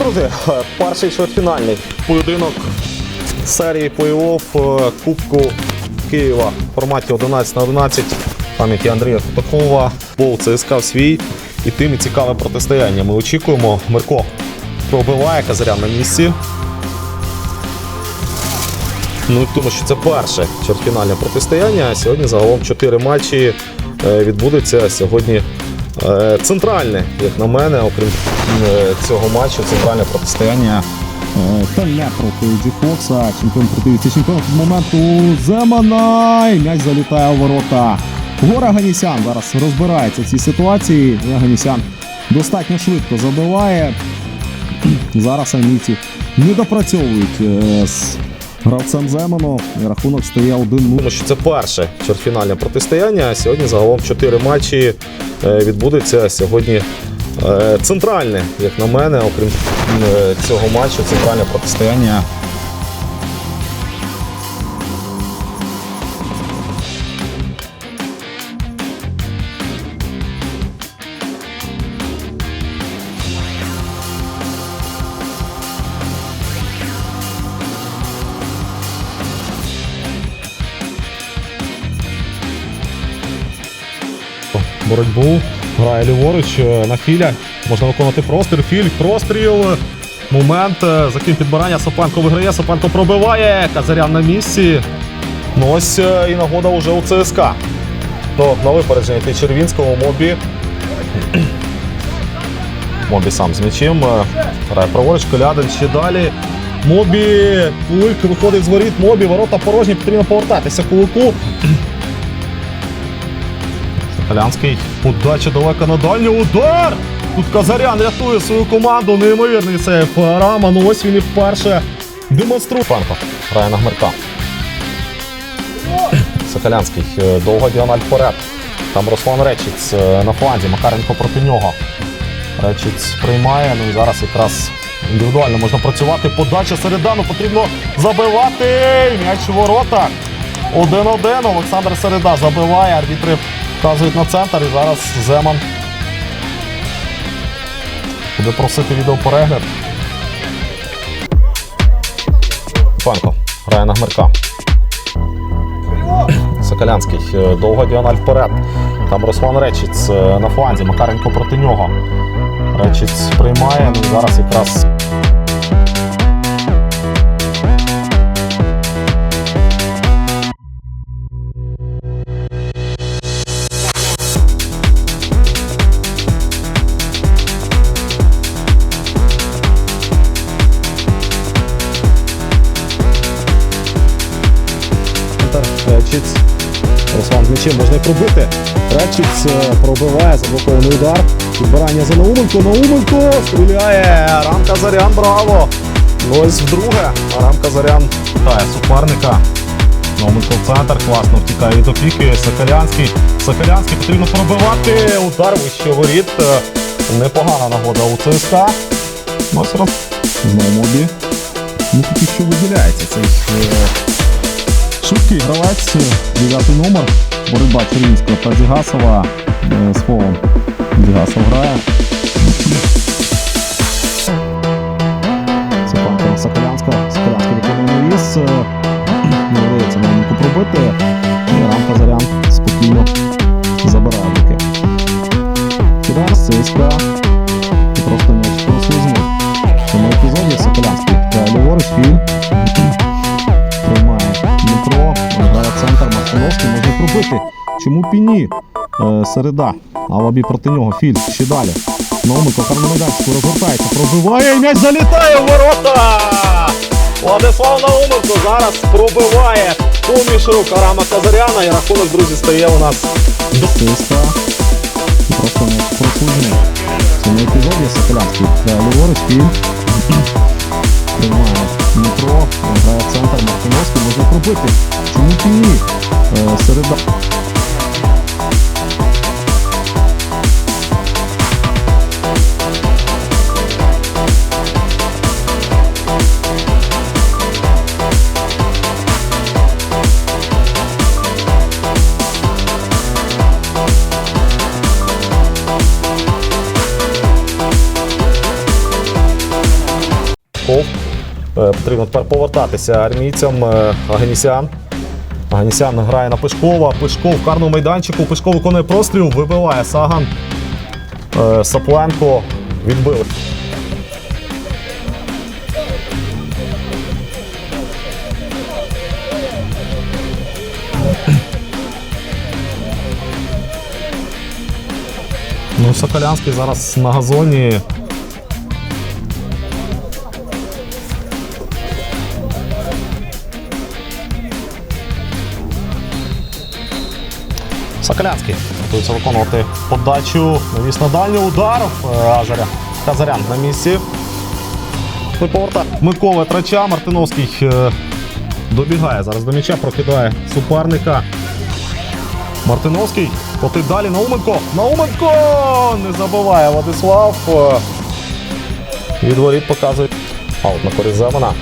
Друзі, перший чвертьфінальний поєдинок серії плей-офф е, Кубку Києва в форматі 11 на 11 пам'яті Андрія Кутакова. Бол ЦСКА в свій і тим і цікаве протистояння. Ми очікуємо. Мирко пробиває Казарян на місці. Ну тому, що це перше чвертьфінальне протистояння. Сьогодні загалом 4 матчі е, відбудеться. Сьогодні е, центральне, як на мене, окрім е, цього матчу, центральне протистояння. Е, Та не проти Джі Чемпіон противиться чемпіон моменту Земана. І м'яч залітає у ворота. Гора Ганісян зараз розбирається в цій ситуації. Ганісян достатньо швидко забиває. Зараз амійці не допрацьовують е, з гравцем Земану. Рахунок стає 1-0. Тому що це перше чвертьфінальне протистояння. Сьогодні загалом чотири матчі е, відбудеться. Сьогодні е, центральне, як на мене, окрім е, цього матчу, центральне протистояння. Боротьбу. Грає ліворуч е, на філя. Можна виконати простріл. Філь, простріл. Момент. е, Закін підбирання. Сопанко виграє. Сопанко пробиває. Казарян на місці. Ну ось е, і нагода вже у ЦСКА. Ну, на випередження йти Червінського Мобі. Мобі сам з м'ячем. Грає праворуч, Колядин ще далі. Мобі. Кулик виходить з воріт. Мобі, ворота порожні, потрібно повертатися кулику. Соколянський. Удача далека на дальній удар. Тут Казарян рятує свою команду. Неймовірний сейф Рама. Ну ось він і вперше демонструє. Панко грає на гмирка. Соколянський. е, Довга діагональ вперед. Там Руслан Речіць е, на фланзі. Макаренко проти нього. Речіць приймає. Ну і зараз якраз індивідуально можна працювати. Подача середану потрібно забивати. М'яч у ворота. Один-один. Олександр Середа забиває. Арбітри вказують на центр. І зараз Земан буде просити відеоперегляд. Панко грає на гмирка. Соколянський. е, Довга діагональ вперед. Там Руслан Речіць е, на фланзі. Макаренко проти нього. Речіць приймає. Ну зараз якраз Е, пробиває заблокований удар. Підбирання за Науменко. Науменко стріляє. Арам Казарян, браво! Ось вдруге. Арам Казарян питає суперника. Науменко в центр, класно втікає від опіки. Соколянський. Соколянський потрібно пробивати. Удар вище воріт. Е, Непогана нагода у ЦСКА. Ось. Знову мобі. Ну поки що виділяється цей е, швидкий гравець, дев'ятий номер. Боротьба Червінського та Дзігасова е, з фолом. Грає. Це панка Соколянська. Соколянська виконує навіс. Не вдається Науменко пробити. І рамка зарян спокійно забирає руки. Зараз ЦСКА. Мартиновський. Чому піні? Е, середа. А лобі проти нього. Філь. Ще далі. Науменко карний майданчику розгортається, пробиває і м'яч залітає в ворота! Владислав Науменко зараз пробиває поміж рук Арама Казаряна. І рахунок, друзі, стає у нас до ЦСКА. І просто м'яч прослужений. В цьому епізоді Соколянський грає ліворуч, філь. Приймає Дмитро, грає центр, Мартиновський може пробити. Чому піні? Е, середа. Е, потрібно тепер повертатися армійцям е, Аганісян. Аганісян грає на Пишкова. Пишков в карному майданчику. Пишков виконує простріл, вибиває Саган. Е, Сапленко відбили. Ну, Соколянський зараз на газоні. Соколянський готується виконувати подачу. Навіс на дальній удар. Е, Азаря. Казарян на місці. Ну. Микола трача. Мартиновський е, добігає зараз до м'яча, прокидає суперника. Мартиновський. Потить далі Науменко. Науменко! Не забиває Владислав. Е, Від воріт показує. Аут на користь Земана.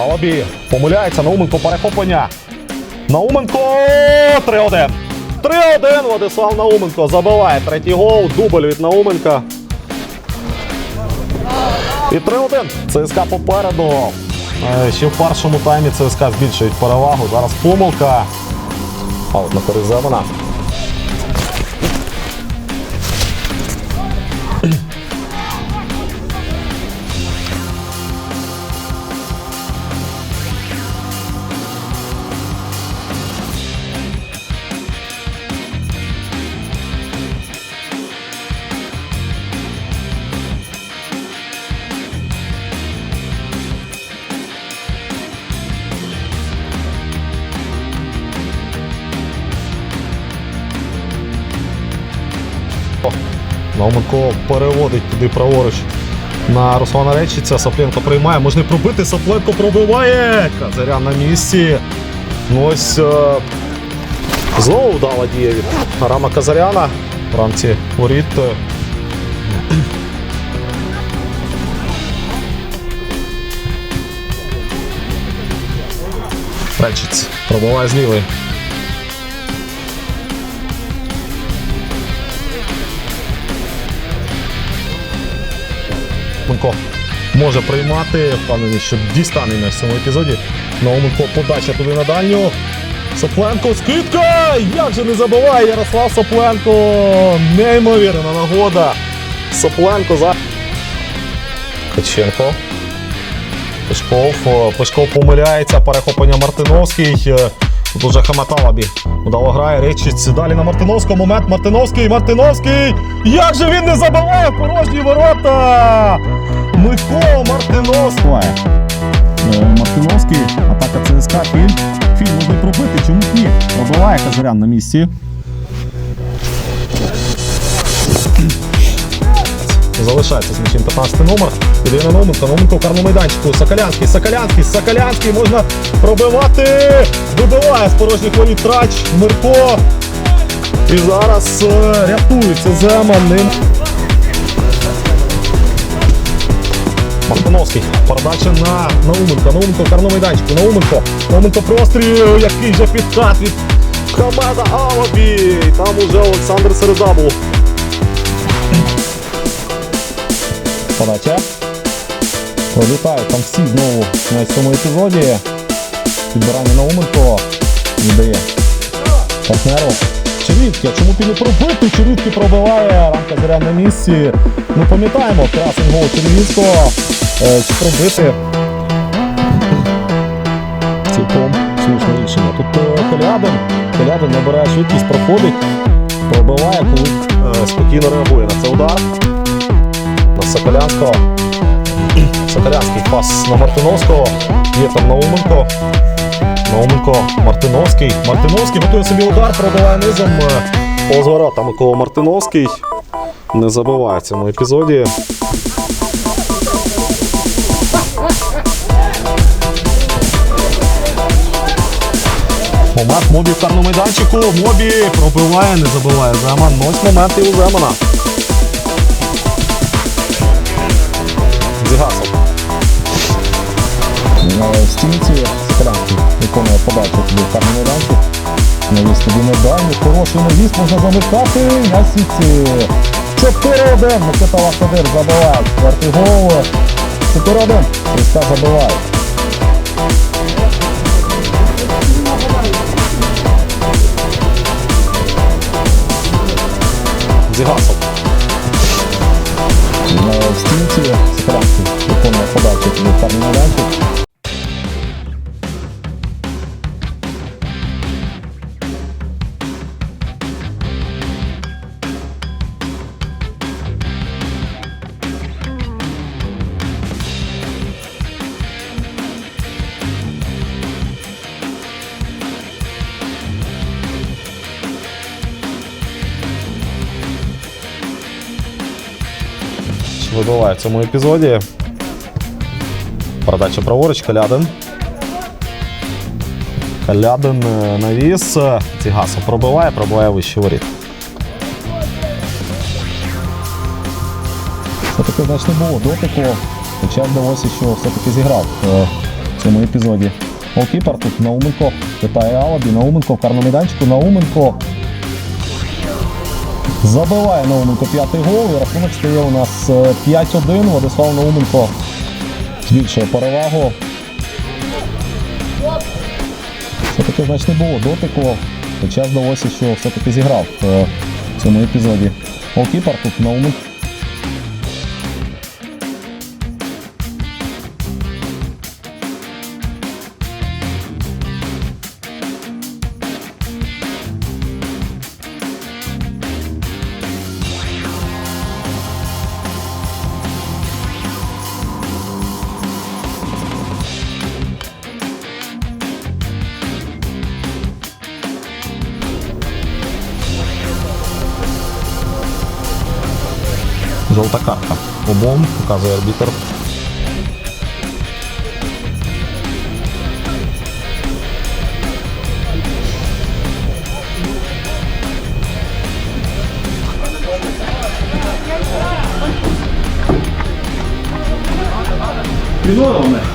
Алабі помиляється. Науменко перехоплення. Науменко 3-1. 3-1. Владислав Науменко забиває третій гол. Дубль від Науменка. І 3-1. ЦСКА попереду. Е, Ще в першому таймі ЦСКА збільшують перевагу. Зараз помилка. Аут на Науменко переводить туди праворуч на Руслана Речиця. Сапленко приймає. Можна пробити. Сапленко пробиває. Казарян на місці. Ну ось е, знову вдала дія від Рама Казаряна в рамці воріт. Речиць пробиває з лівої. Науменко може приймати. Впевнений, що дістане в цьому епізоді. Науменко подача туди на дальню. Сопленко скидка! Як же не забуває Ярослав Сопленко! Неймовірна нагода. Сопленко за. Ткаченко. Пешков. Пешков помиляється. Перехоплення Мартиновський. Тут уже Хаматалабі. Удало грає. Речить далі на Мартиновського. Момент Мартиновський. Мартиновський. Як же він не забиває порожні ворота? Микола Мартиновський. Е, Мартиновський, атака ЦСКА, філь. Філь можна пробити, чому ні? Пробиває Казарян на місці. Залишається м'ячем 15 номер. Піде на Науменко. Науменко в карному майданчику. Соколянський, Соколянський, Соколянський. Можна пробивати. Вибиває з порожніх воріт трач. Мирко. І зараз е, рятується Земан. Мартиновський. Передача на Науменко. Науменко в карному майданчику. Науменко. Науменко простріл. Який же підкат від Хамеда Алабі. Там уже Олександр Середа Подача. Пролітають там всі знову на цьому епізоді. Підбирання Науменко віддає партнеру. Червітки, чому не пробити? Червітки пробиває, рамка заря на місці. Ну пам'ятаємо, красень гол Червітського. Е, чи пробити? Цілком слушне рішення. Тут е, Колядин. Колядин набирає швидкість, проходить, пробиває, коли Е, спокійно реагує на цей удар. Соколянського. Соколянський пас на Мартиновського. Є там Науменко. Науменко, Мартиновський. Мартиновський готує собі удар, пробиває низом. е, Повз ворота Микола Мартиновський. Не забиває в цьому епізоді. Момент Мобі в карному майданчику. Мобі пробиває, не забиває Земан. Ось моменти у Земана. В стінці Соколянський виконує подачу туди в карний майданчик. навіс тобі не дальній. Хороший навіс можна замикати. На сіці. 4-1. Микита Васадир забиває. Четвертий гол. 4-1. Христа забиває. Зігасов. На стінці Сакрасті виконує подачу від карний майданчик. Що вибиває в цьому епізоді. Передача праворуч, Калядин. Калядин е, навіс. Цігасов пробиває, пробиває вище воріт. Все-таки значить не було дотику, хоча здалося, що все-таки зіграв е, в цьому епізоді. Голкіпер тут Науменко питає Алабі, Науменко в карному Науменко забиває Науменко п'ятий гол, і рахунок стає у нас е, 5-1. Владислав Науменко збільшує перевагу. Все-таки значить не було дотику, хоча здалося, що все-таки зіграв е, в цьому епізоді. Голкіпер тут Науменко. Жовта картка. Обом показує арбітер.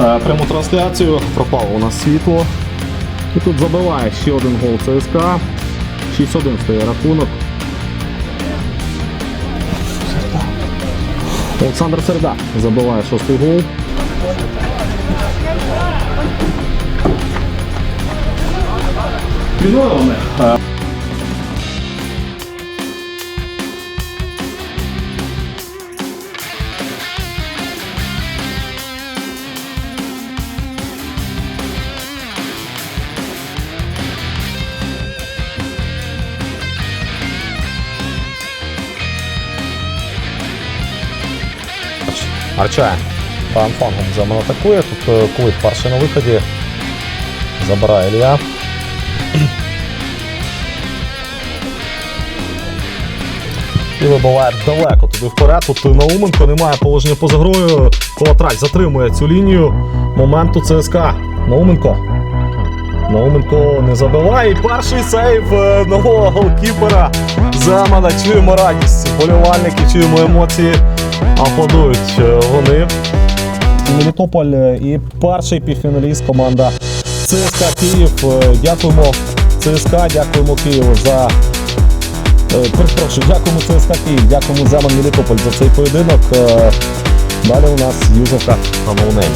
Е, пряму трансляцію. Пропало у нас світло. І тут забиває ще один гол ЦСКА. 6-1 стає рахунок. Олександр Серда забиває шостий гол. Відновили. Арчає. Флангом Земан атакує. Тут е, Кулик перший на виході. Забирає Ілля. І вибиває далеко туди вперед. Тут Науменко немає положення поза грою. Колатрач затримує цю лінію. Моменту ЦСКА. Науменко. Науменко не забиває. Перший сейв е, нового голкіпера. Земана. Чуємо радість. Болівальники, чуємо емоції. Аплодують е, вони. Мелітополь е, і перший півфіналіст команда ЦСКА Київ. Е, Дякуємо ЦСКА, дякуємо Києву за. Перепрошую, дякуємо ЦСКА Київ, дякуємо Земан Мелітополь за цей поєдинок. Далі у нас Юзовка на ноунейм.